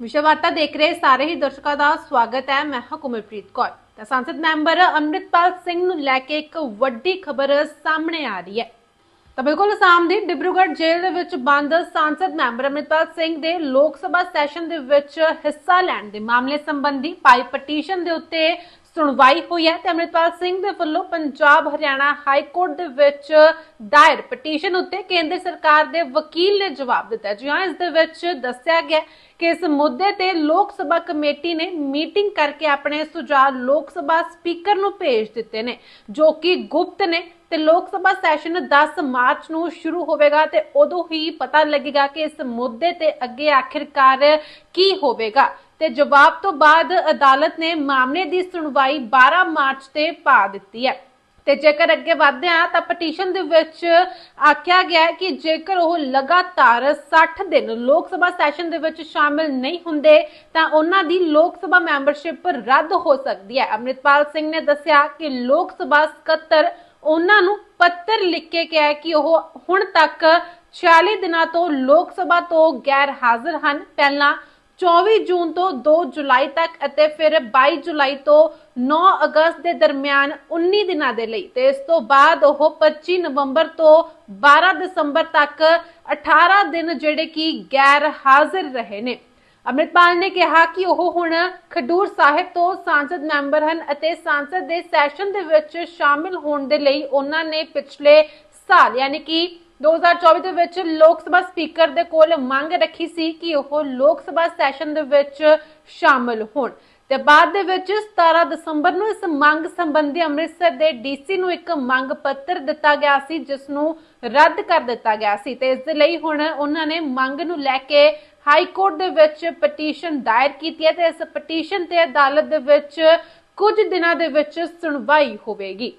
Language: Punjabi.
ਵਿਸ਼ਵਾਰਤਾ ਦੇਖ ਰਹੇ ਸਾਰੇ ਹੀ ਦਰਸ਼ਕਾਂ ਦਾ ਸਵਾਗਤ ਹੈ। ਮੈਂ ਹਾਂ ਕੁਮਲਪ੍ਰੀਤ ਕੌਰ। ਤਾਂ ਸੰਸਦ ਮੈਂਬਰ ਅੰਮ੍ਰਿਤਪਾਲ ਸਿੰਘ ਨੂੰ ਲੈ ਕੇ ਇੱਕ ਵੱਡੀ ਖਬਰ ਸਾਹਮਣੇ ਆ ਰਹੀ ਹੈ। ਤਾਂ ਬਿਲਕੁਲ ਅਸਾਮ ਦੀ ਡਿਬਰੂਗੜ੍ਹ ਜੇਲ੍ਹ ਦੇ ਵਿੱਚ ਬੰਦ ਸੰਸਦ ਮੈਂਬਰ ਅੰਮ੍ਰਿਤਪਾਲ ਸਿੰਘ ਦੇ ਲੋਕ ਸਭਾ ਸੈਸ਼ਨ ਦੇ ਵਿੱਚ ਹਿੱਸਾ ਲੈਣ ਦੇ ਮਾਮਲੇ ਸੰਬੰਧੀ ਪਾਈ ਪਟੀਸ਼ਨ ਦੇ ਉੱਤੇ ਸੁਣਵਾਈ ਹੋਈ ਹੈ ਤੇ ਅੰਮ੍ਰਿਤਪਾਲ ਸਿੰਘ ਦੇ ਵੱਲੋਂ ਪੰਜਾਬ ਹਰਿਆਣਾ ਹਾਈ ਕੋਰਟ ਦੇ ਵਿੱਚ ਦਾਇਰ ਪਟੀਸ਼ਨ ਉੱਤੇ ਕੇਂਦਰ ਸਰਕਾਰ ਦੇ ਵਕੀਲ ਨੇ ਜਵਾਬ ਦਿੱਤਾ ਜੀ ਹਾਂ, ਇਸ ਦੇ ਵਿੱਚ ਦੱਸਿਆ ਗਿਆ ਕਿ ਇਸ ਮੁੱਦੇ ਤੇ ਲੋਕ ਸਭਾ ਕਮੇਟੀ ਨੇ ਮੀਟਿੰਗ ਕਰਕੇ ਆਪਣੇ ਸੁਝਾਅ ਲੋਕ ਸਭਾ ਸਪੀਕਰ ਨੂੰ ਭੇਜ ਦਿੱਤੇ ਨੇ, ਜੋ ਕਿ ਗੁਪਤ ਨੇ ਤੇ ਲੋਕ ਸਭਾ ਸੈਸ਼ਨ 10 ਮਾਰਚ ਨੂੰ ਸ਼ੁਰੂ ਹੋਵੇਗਾ ਤੇ ਉਦੋਂ ਹੀ ਪਤਾ ਲੱਗੇਗਾ ਕਿ ਇਸ ਮੁੱਦੇ ਤੇ ਅੱਗੇ ਆਖਿਰਕਾਰ ਕੀ ਹੋਵੇਗਾ। ਤੇ ਜਵਾਬ ਤੋਂ ਬਾਅਦ ਅਦਾਲਤ ਨੇ ਮਾਮਲੇ ਦੀ ਸੁਣਵਾਈ 12 ਮਾਰਚ ਤੇ ਪਾ ਦਿੱਤੀ ਹੈ। ਤੇ ਜੇਕਰ ਅੱਗੇ ਵਧਦੇ ਆ ਤਾਂ ਪਟੀਸ਼ਨ ਦੇ ਵਿੱਚ ਆਖਿਆ ਗਿਆ ਕਿ ਜੇਕਰ ਉਹ ਲਗਾਤਾਰ 60 ਦਿਨ ਲੋਕ ਸਭਾ ਸੈਸ਼ਨ ਦੇ ਵਿੱਚ ਸ਼ਾਮਿਲ ਨਹੀਂ ਹੁੰਦੇ, ਤਾਂ ਉਹਨਾਂ ਦੀ ਲੋਕ ਸਭਾ ਮੈਂਬਰਸ਼ਿਪ ਰੱਦ ਹੋ ਸਕਦੀ ਹੈ। ਅੰਮ੍ਰਿਤਪਾਲ ਸਿੰਘ ਨੇ ਦੱਸਿਆ ਕਿ ਲੋਕ ਸਭਾ ਸਕੱਤਰ ਉਹਨਾਂ ਨੂੰ ਪੱਤਰ ਲਿਖ ਕੇ ਕਿਹਾ ਕਿ ਉਹ ਹੁਣ ਤੱਕ 46 ਦਿਨਾਂ ਤੋਂ ਲੋਕ ਸਭਾ ਤੋਂ ਗੈਰ ਹਾਜ਼ਰ ਹਨ। ਪਹਿਲਾਂ 24 ਜੂਨ ਤੋਂ 2 ਜੁਲਾਈ ਤੱਕ ਅਤੇ ਫਿਰ 22 ਜੁਲਾਈ ਤੋਂ 9 ਅਗਸਤ ਦੇ ਦਰਮਿਆਨ 19 ਦਿਨਾਂ ਦੇ ਲਈ ਤੇ ਇਸ ਤੋਂ ਬਾਅਦ ਉਹ 25 ਨਵੰਬਰ ਤੋਂ 12 ਦਸੰਬਰ ਤੱਕ 18 ਦਿਨ ਜਿਹੜੇ ਕਿ ਗੈਰ ਹਾਜ਼ਰ ਰਹੇ ਨੇ। ਅੰਮ੍ਰਿਤਪਾਲ ਨੇ ਕਿਹਾ ਕਿ ਉਹ ਹੁਣ ਖਡੂਰ ਸਾਹਿਬ ਤੋਂ ਸੰਸਦ ਮੈਂਬਰ ਹਨ ਅਤੇ ਸੰਸਦ ਦੇ ਸੈਸ਼ਨ ਦੇ ਵਿੱਚ ਸ਼ਾਮਿਲ ਹੋਣ ਦੇ ਲਈ ਉਹਨਾਂ ਨੇ ਪਿਛਲੇ ਸਾਲ, ਯਾਨੀ ਕਿ 2024 ਦੇ ਵਿੱਚ ਲੋਕ ਸਭਾ ਸਪੀਕਰ ਦੇ ਕੋਲ ਮੰਗ ਰੱਖੀ ਸੀ ਕਿ ਉਹ ਲੋਕ ਸਭਾ ਸੈਸ਼ਨ ਦੇ ਵਿੱਚ ਸ਼ਾਮਲ ਹੋਣ। ਤੇ ਬਾਅਦ ਦੇ ਵਿੱਚ 17 ਦਸੰਬਰ ਨੂੰ ਇਸ ਮੰਗ ਸੰਬੰਧੀ ਅੰਮ੍ਰਿਤਸਰ ਦੇ ਡੀਸੀ ਨੂੰ ਇੱਕ ਮੰਗ ਪੱਤਰ ਦਿੱਤਾ ਗਿਆ ਸੀ, ਜਿਸ ਨੂੰ ਰੱਦ ਕਰ ਦਿੱਤਾ ਗਿਆ ਸੀ। ਤੇ ਇਸ ਦੇ ਲਈ ਹੁਣ ਉਹਨਾਂ ਨੇ ਮੰਗ ਨੂੰ ਲੈ ਕੇ ਹਾਈ ਕੋਰਟ ਦੇ ਵਿੱਚ ਪਟੀਸ਼ਨ ਦਾਇਰ ਕੀਤੀ ਹੈ ਤੇ ਇਸ ਪਟੀਸ਼ਨ ਤੇ ਅਦਾਲਤ ਦੇ ਵਿੱਚ ਕੁਝ ਦਿਨਾਂ ਦੇ ਵਿੱਚ ਸੁਣਵਾਈ ਹੋਵੇਗੀ।